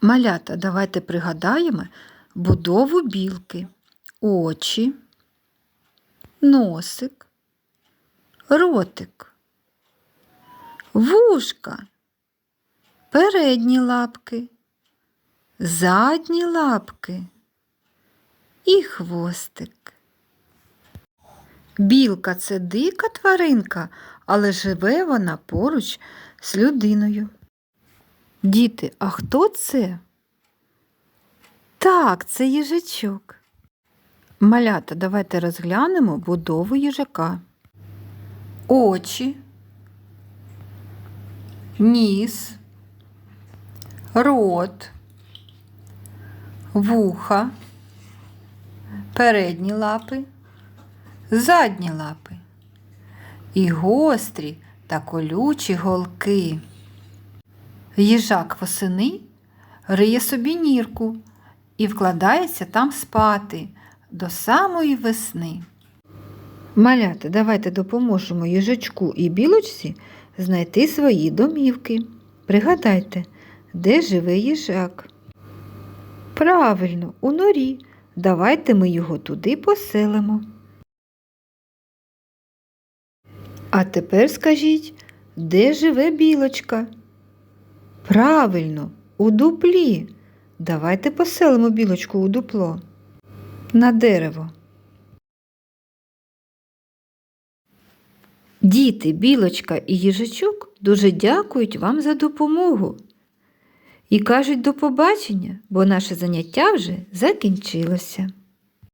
Малята, давайте пригадаємо будову білки. Очі, носик, ротик, вушка, передні лапки, задні лапки і хвостик. Білка це дика тваринка, але живе вона поруч з людиною. Діти, а хто це? Так, це їжачок. Малята, давайте розглянемо будову їжака. Очі, ніс, рот, вуха, передні лапи, задні лапи і гострі та колючі голки. Їжак восени риє собі нірку і вкладається там спати до самої весни. Малята, давайте допоможемо їжачку і білочці знайти свої домівки. Пригадайте, де живе їжак? Правильно, у норі. Давайте ми його туди поселимо. А тепер скажіть, де живе білочка? Правильно, у дуплі. Давайте поселимо білочку у дупло. На дерево. Діти, білочка і їжачок дуже дякують вам за допомогу. І кажуть до побачення, бо наше заняття вже закінчилося.